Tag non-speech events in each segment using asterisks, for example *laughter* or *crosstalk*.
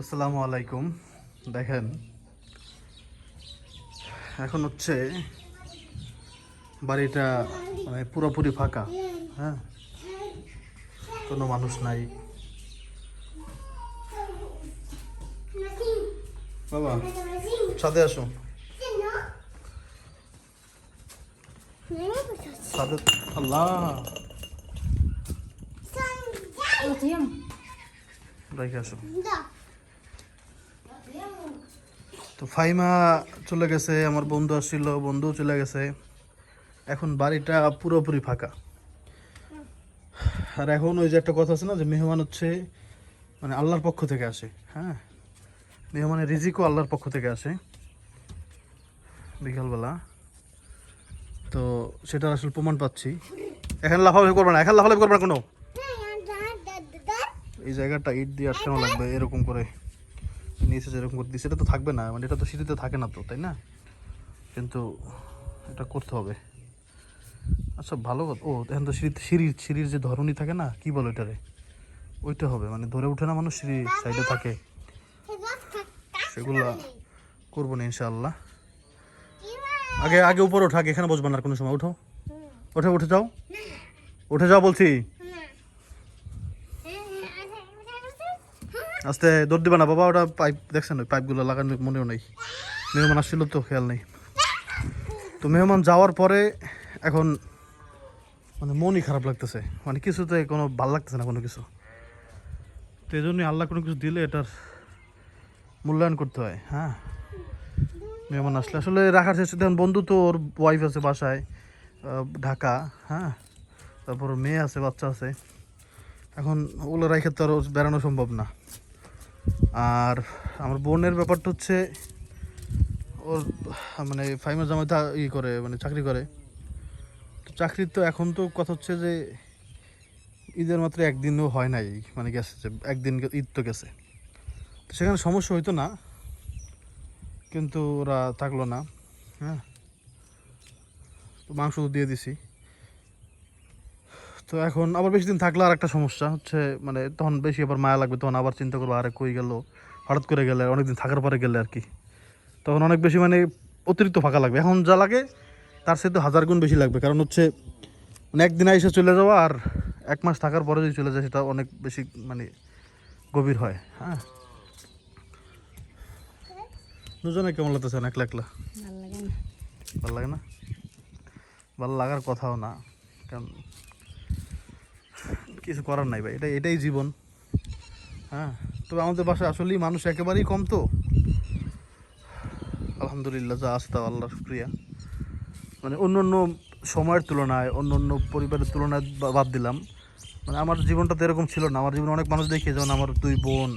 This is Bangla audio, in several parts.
আসসালামু আলাইকুম। দেখেন এখন হচ্ছে বাড়িটা মানে পুরোপুরি ফাঁকা হ্যাঁ? কোনো মানুষ নাই। বাবা ছাদে আসো। ছাদে আল্লাহ। রেখে আসো। তো ফাইমা চলে গেছে আমার বন্ধু আসছিল বন্ধু চলে গেছে। এখন বাড়িটা পুরোপুরি ফাঁকা। আর এখন ওই যে একটা কথা আছে না যে মেহমান হচ্ছে মানে আল্লাহর পক্ষ থেকে আসে হ্যাঁ? মেহমানের রিজিকও আল্লাহর পক্ষ থেকে আসে বিকালবেলা। তো সেটার আসলে প্রমাণ পাচ্ছি। এখানে লাফালাফি করবে না এখানে লাফালাফি করবে না কোনো? এই জায়গাটা ইট দিয়ে আটকানো লাগবে এরকম করে। নিচে যেরকম করে দিচ্ছে এটা তো থাকবে না। মানে এটা তো সিঁড়িতে থাকে না তো, তাই না? কিন্তু এটা করতে হবে। আচ্ছা ভালো কথা। ও, এখন তো সিঁড়ি সিঁড়ির সিঁড়ির যে ধরনই থাকে না, কি বলো এটারে ওইটা হবে মানে ধরে উঠে না মানুষ, সিঁড়ি সাইডে থাকে। সেগুলা করব না, ইনশাআল্লাহ। আগে আগে উপরে ওঠা এখানে বসবে না, আর কোনো সময়। উঠো ওঠে, উঠে যাও। উঠে যাও বলছি। আস্তে দৌড় দিবে না, বাবা, ওটা পাইপ, দেখছেন ওই পাইপগুলো লাগানো মনেও নেই। মেহমান আসছিল তো, খেয়াল নেই। তো মেহমান যাওয়ার পরে এখন মানে মনই খারাপ লাগতেছে। মানে কিছুতে কোনো ভালো লাগতেছে না কোনো কিছু। তো এই জন্যই আল্লাহ কোনো কিছু দিলে এটার মূল্যায়ন করতে হয় হ্যাঁ? মেহমান আসলে আসলে রাখার চেষ্টা, দেখুন, বন্ধু তো ওর ওয়াইফ আছে বাসায় ঢাকা হ্যাঁ? তারপর মেয়ে আছে, বাচ্চা আছে। এখন ওগুলো রাখে তো আর বেড়ানো সম্ভব না। আর আমার বোনের ব্যাপারটা হচ্ছে, ওর মানে ফাইমার জামাই থা ই করে মানে চাকরি করে। তো চাকরির তো এখন তো কথা হচ্ছে যে, ঈদের মাত্র একদিনও হয় নাই মানে গেছে যে, একদিন ঈদ তো গেছে। তো সেখানে সমস্যা হইতো না, কিন্তু ওরা থাকল না হ্যাঁ। তো মাংস তো দিয়ে দিছি। তো এখন আবার বেশি দিন থাকলে আর একটা সমস্যা হচ্ছে মানে তখন বেশি আবার মায়া লাগবে তখন আবার চিন্তা করব আরে কই গেল? হঠাৎ করে গেলে অনেকদিন থাকার পরে গেলে আর কি। তখন অনেক বেশি মানে অতিরিক্ত ফাঁকা লাগবে। এখন যা লাগে তার সাথে হাজার গুণ বেশি লাগবে। কারণ হচ্ছে মানে একদিন এসে চলে যাওয়া আর এক মাস থাকার পরে যদি চলে যায় সেটা অনেক বেশি মানে গভীর হয় হ্যাঁ? দুজনে কেমন লাগতেছে না? একলা একলা? ভালো লাগে না? ভালো লাগার কথাও না। কারণ কিছু করার নাই ভাই এটা এটাই জীবন। হ্যাঁ তবে আমাদের বাসায় আসলেই মানুষ একেবারেই কম তো। আলহামদুলিল্লাহ, যা আসতে আল্লাহ শুক্রিয়া। মানে অন্য অন্য সময়ের তুলনায়, অন্য অন্য পরিবারের তুলনায় বাদ দিলাম। মানে আমার জীবনটা তো এরকম ছিল না। আমার জীবনে অনেক মানুষ দেখি, যেমন আমার দুই বোন,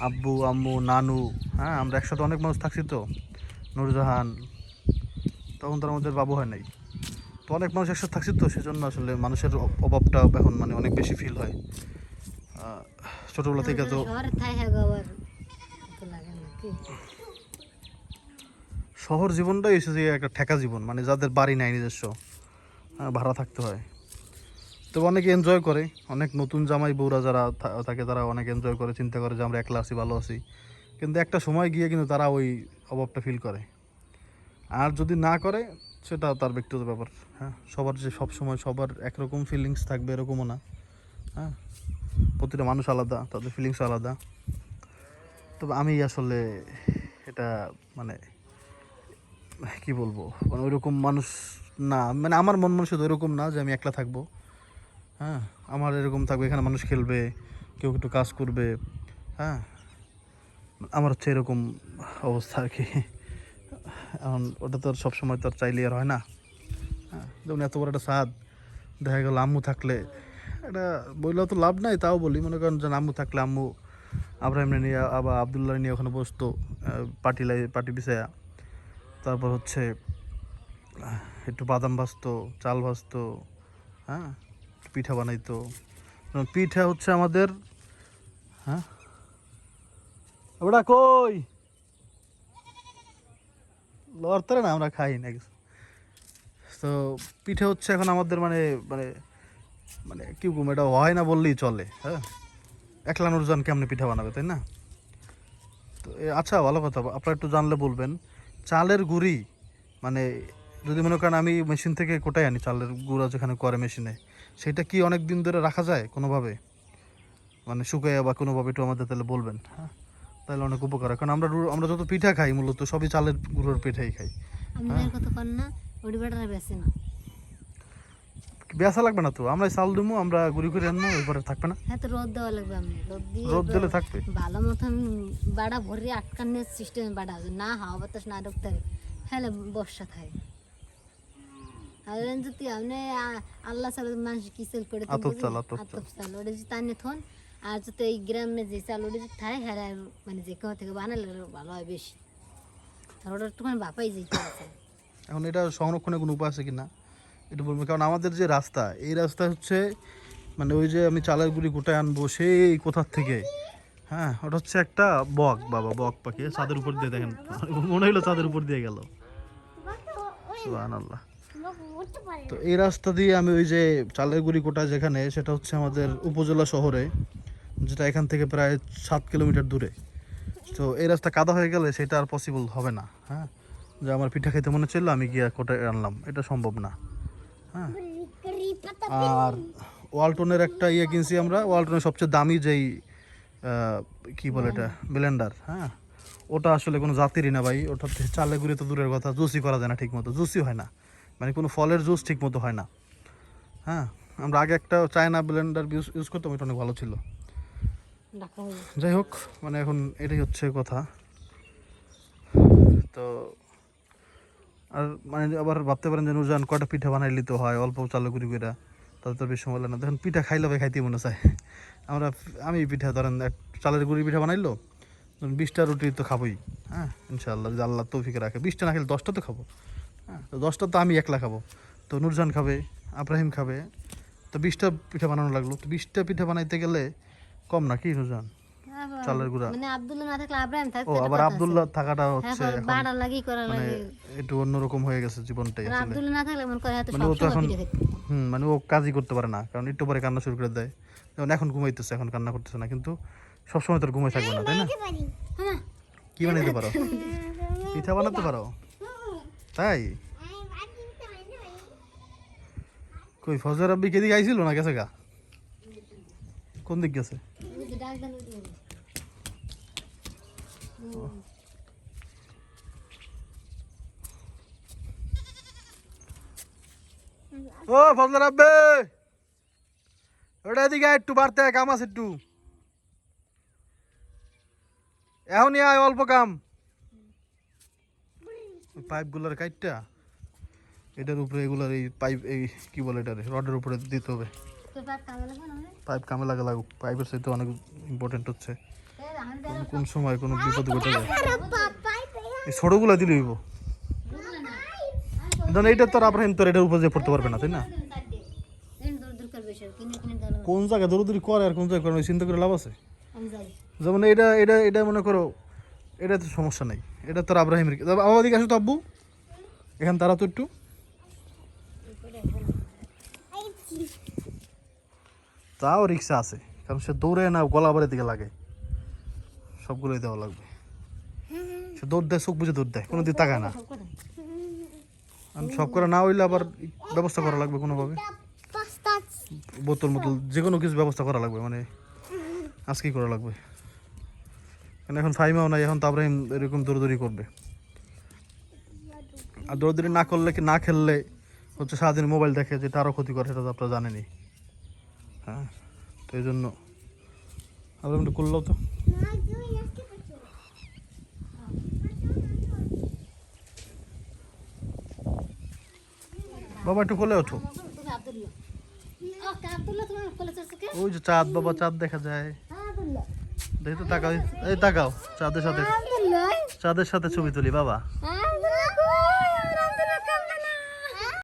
আব্বু, আম্মু, নানু। হ্যাঁ আমরা একসাথে অনেক মানুষ থাকছি তো। নুরজাহান। তখন তার আমাদের বাবু হয় নাই। তো অনেক মানুষ একসাথে থাকছি তো, সেজন্য আসলে মানুষের অভাবটা এখন মানে অনেক বেশি ফিল হয়। ছোটবেলা থেকে তো শহরে জীবনটাই এসেছে একটা ঠেকা জীবন মানে যাদের বাড়ি নাই নিজস্ব ভাড়া থাকতে হয়। তো অনেকে এনজয় করে, অনেক নতুন জামাই বউরা যারা থাকে তারা অনেক এনজয় করে, চিন্তা করে যে আমরা একলা আছি, ভালো আছি। কিন্তু একটা সময় গিয়ে কিন্তু তারা ওই অভাবটা ফিল করে। আর যদি না করে সেটা তার ব্যক্তিগত ব্যাপার। হ্যাঁ সবার যে সব সময় সবার একরকম ফিলিংস থাকবে এরকমও না। হ্যাঁ প্রতিটা মানুষ আলাদা, তাদের ফিলিংস আলাদা। তবে আমি আসলে এটা মানে কি বলব? মানে ওইরকম মানুষ না মানে আমার মন মানুষ ওইরকম না যে আমি একলা থাকব। হ্যাঁ আমার এরকম থাকবে, এখানে মানুষ খেলবে, কেউ একটু কাজ করবে। হ্যাঁ আমার হচ্ছে এরকম অবস্থা আর কি। এখন ওটা তো সবসময় তো চাইলে আর হয় না। হ্যাঁ যেমন এত বড় একটা স্বাদ, দেখা গেল আম্মু থাকলে। এটা বললেও তো লাভ নাই, তাও বলি। মনে করেন যে আম্মু থাকলে আম্মু আব্রাহিমনে নিয়ে, আবার আবদুল্লাহ নিয়ে ওখানে বসতো পার্টি লাই, পার্টি বিছায়া। তারপর হচ্ছে একটু বাদাম ভাজতো, চাল ভাজতো হ্যাঁ পিঠা বানাইতো। পিঠা হচ্ছে আমাদের হ্যাঁ ওটা কই? লড়তে না, আমরা খাই না কিছু তো পিঠে হচ্ছে এখন আমাদের মানে মানে মানে কি বলব, এটা হয় না বললেই চলে হ্যাঁ? একলা নুরজান কেমনে পিঠা বানাবে, তাই না? তো আচ্ছা ভালো কথা, আপনারা একটু জানলে বলবেন। চালের গুঁড়ি মানে যদি মনে করেন আমি মেশিন থেকে কোটাই আনি, চালের গুঁড়া যেখানে করে মেশিনে, সেটা কি অনেক দিন ধরে রাখা যায় কোনোভাবে? মানে শুকাইয়া বা কোনোভাবে একটু আমাদের তাহলে বলবেন হ্যাঁ? তাহলে অনেক উপকার হয়। কারণ আমরা আমরা যত পিঠা খাই মূলত সবই চালের গুঁড়োর পিঠাই খাই। না বেসা লাগবে না তো? আমরা চাল দিবো আমরা গুঁড়ি করে আনব এরপরে থাকবে না? হ্যাঁ তো রোদ দেওয়া লাগবে আমি রোদ দিলে থাকবে। ভালো মতন বাড়া ভরে আটকানোর সিস্টেম বাড়া না হাওয়া বাতাস না ঢুকতে হবে। হ্যাঁ বর্ষা থাকে আর যদি আপনি আল্লাহ সাল মানুষ কি সেল করে আতপ চাল? আতপ চাল। ওটা যদি টানে থন আর তো এই গ্রামে যে চাল ওটা যদি থাকে হ্যাঁ মানে যে কেউ থেকে বানালে ভালো হয় বেশি। আর ওটা একটুখানি বাপাই যেতে আছে। এখন এটা সংরক্ষণের কোনো উপায় আছে কি না? এটা বলব, কারণ আমাদের যে রাস্তা, এই রাস্তা হচ্ছে মানে ওই যে আমি চালের গুঁড়ি কোটায় আনব, সেই কোথার থেকে? হ্যাঁ ওটা হচ্ছে একটা বক, বাবা, বক পাখি চাঁদের উপর দিয়ে দেখেন। *laughs* মনে হলো চাঁদের উপর দিয়ে গেল। তো এই রাস্তা দিয়ে আমি ওই যে চালের গুঁড়ি কোটা যেখানে, সেটা হচ্ছে আমাদের উপজেলা শহরে। যেটা এখান থেকে প্রায় সাত কিলোমিটার দূরে। তো এই রাস্তা কাদা হয়ে গেলে সেটা আর পসিবল হবে না হ্যাঁ? যে আমার পিঠা খেতে মনে চলল আমি গিয়ে কোটায় আনলাম। এটা সম্ভব না হ্যাঁ? আর ওয়ালটনের একটা ইয়ে কিনছি আমরা, ওয়ালটনের সবচেয়ে দামি যেই কি বলে এটা? ব্লেন্ডার হ্যাঁ? ওটা আসলে কোনো জাতিরই না ভাই, ওটা চালে গুঁড়ি তো দূরের কথা, জুসই করা যায় না ঠিক মতো জুসই হয় না। মানে কোনো ফলের জুস ঠিক মতো হয় না হ্যাঁ? আমরা আগে একটা চায়না ব্লেন্ডার ইউজ করতাম এটা অনেক ভালো ছিল। যাই হোক মানে এখন এটাই হচ্ছে কথা। তো আর মানে আবার ভাবতে পারেন যে নুরজান কটা পিঠা বানাইলি তো হয়, অল্প চালু করি করে তাতে তো বেশি সময় লাগে না। দেখুন পিঠা খাইলে ভাই খাইতে মনে চায়। আমরা, আমি পিঠা ধরেন এক চালের গুঁড়ি পিঠা বানাইলো, ধরুন বিশটা রুটি তো খাবোই হ্যাঁ ইনশাআল্লাহ, যদি আল্লাহ তৌফিকে রাখে। বিশটা না খেলে দশটা তো খাব হ্যাঁ তো দশটা তো আমি একলা খাব। তো নুরজান খাবে, আব্রাহিম খাবে, তো বিশটা পিঠা বানানো লাগল। তো বিশটা পিঠা বানাইতে গেলে কম না কি নুরজান চালের গুঁড়া। মানে আব্দুল্লাহ না থাকলে আব্রাহিম থাকতো ও আবার আব্দুল্লাহ থাকাটা হ্যাঁ হচ্ছে এখন বাড়া লাগি করা মানে লাগে। একটু অন্যরকম হয়ে গেছে জীবনটাই আসলে। আব্দুল্লাহ না থাকলে মনে করে হয়তো মানে ও তো এখন হুম মানে ও কাজই করতে পারে না কারণ একটু পরে কান্না শুরু করে দেয়। যেমন এখন ঘুমাইতেছে এখন কান্না করতেছে না কিন্তু সবসময় তোর ঘুমাই থাকবে না তাই না? হ্যাঁ। কি বানাইতে পারো? পিঠা বানাতে পারো? তাই? কই ফজর আব্বি কেদিকে আইছিল না গেছে গা? কোন দিক গেছে? ও ফজলার আব্বে ওটা এদিকে একটু, বাড়তে কাম আছে একটু। এখনই আয়, অল্প কাম। পাইপগুলার কাইটটা, এটার উপরে এগুলার এই পাইপ, এই কি বলে এটার, রডের উপরে দিতে হবে। তো বাপ কামে? পাইপ লাগে লাগুক। পাইপের সাথে অনেক ইম্পর্টেন্ট হচ্ছে। তো কোন- সময় কোনো বিপদ ঘটে যায়। এই ছোটগুলা দিলে হইব। ধরেন এইটা তোর আব্রাহিম তোর এটার উপরে যে পড়তে পারবে না তাই না? কিনে জায়গায় দৌড়দৌড়ি করে আর কোন জায়গায় করে চিন্তা করে লাভ আছে? যেমন এটা এটা এটা মনে করো এটা তো সমস্যা নাই। এটা তোর আব্রাহিমের আমার দিকে আসো তো আব্বু। এখান তারা তো একটু। তাও রিক্সা আছে, কারণ সে দৌড়ে না গলা বাড়ির দিকে লাগে। সবগুলোই দেওয়া লাগবে। সে দৌড় দেয়, চোখ বুঝে দৌড় দেয় কোনো দিকে তাকায় না। আমি সব করে না হইলে আবার ব্যবস্থা করা লাগবে কোনোভাবে। বোতল মোতল যে কোনো কিছু ব্যবস্থা করা লাগবে মানে আজকেই করা লাগবে? কারণ এখন ফাইমাও নাই, এখন তো আব্রাহিম এরকম দৌড়দৌড়ি করবে। আর দৌড়দৌড়ি না করলে কি, না খেললে হচ্ছে সারাদিন মোবাইল দেখে যেটা আরও ক্ষতি করে, সেটা তো আপনারা জানেনই। হ্যাঁ তো এই জন্য। আব্রাহিম একটু তো। বাবা, একটু কোলে ওঠো। ওই যে চাঁদ বাবা, চাঁদ দেখা যায়। দেখি তাকাও। এই তাকাও, চাঁদের সাথে। চাঁদের সাথে ছবি তুলি, বাবা।